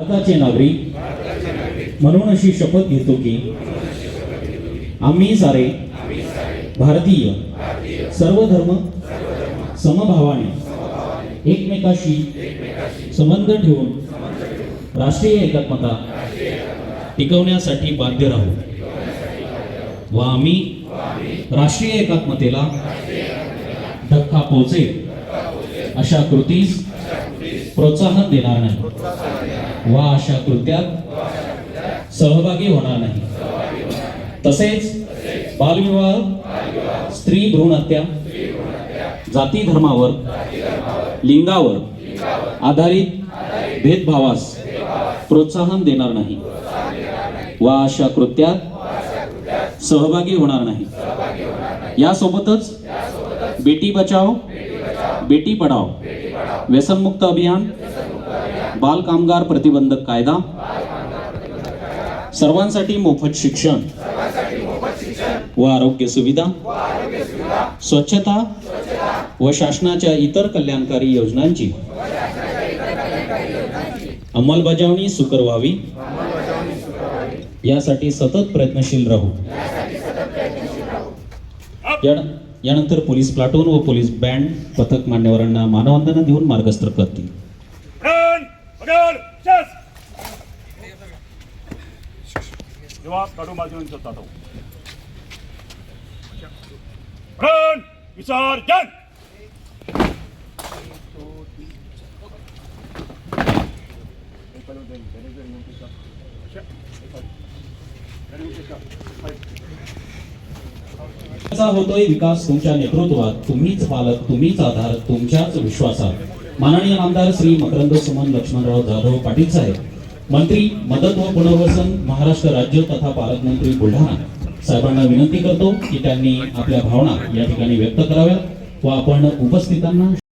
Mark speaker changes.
Speaker 1: भारताचे नागरिक म्हणून अशी शपथ घेतो की आम्ही सारे भारतीय सर्व धर्म समभावाने एकमेकाशी संबंध ठेवून राष्ट्रीय एकात्मता टिकवण्यासाठी बाध्य राहू. व आम्ही राष्ट्रीय एकात्मतेला धक्का पोहोचेल अशा कृतीस प्रोत्साहन देणार नाही. वा अशा कृत्यात सहभागी होणार नाही. तसेच बालविवाह स्त्री भ्रूण हत्या जाती धर्मावर लिंगावर आधारित भेदभावास प्रोत्साहन देणार नाही. वा अशा कृत्यात सहभागी होणार नाही. यासोबतच बेटी बचाव बेटी पढाव व्यसनमुक्त अभियान बाल कामगार प्रतिबंधक कायदा सर्वांसाठी मोफत शिक्षण व आरोग्य सुविधा स्वच्छता व शासनाच्या इतर कल्याणकारी योजनांची अंमलबजावणी सुकर व्हावी. यासाठी सतत प्रयत्नशील राहू. यानंतर पोलीस प्लाटून व पोलीस बँड पथक मान्यवरांना मानवंदना देऊन मार्गस्थ करतील.
Speaker 2: Run! Again! Chess! जवाब काढू माझे जातो Run! विसर्जन
Speaker 1: कसा होतोय विकास तुमच्या नेतृत्वात तुम्हीच पालक तुम्हीच आधार तुमच्याच विश्वासात माननीय आमदार श्री मकरंद सुमन लक्ष्मणराव जाधव पाटील साहेब मंत्री मदत व पुनर्वसन महाराष्ट्र राज्य तथा पालकमंत्री बुलढाणा साहेबांना विनंती करतो की त्यांनी आपल्या भावना या ठिकाणी व्यक्त कराव्यात व आपण उपस्थितांना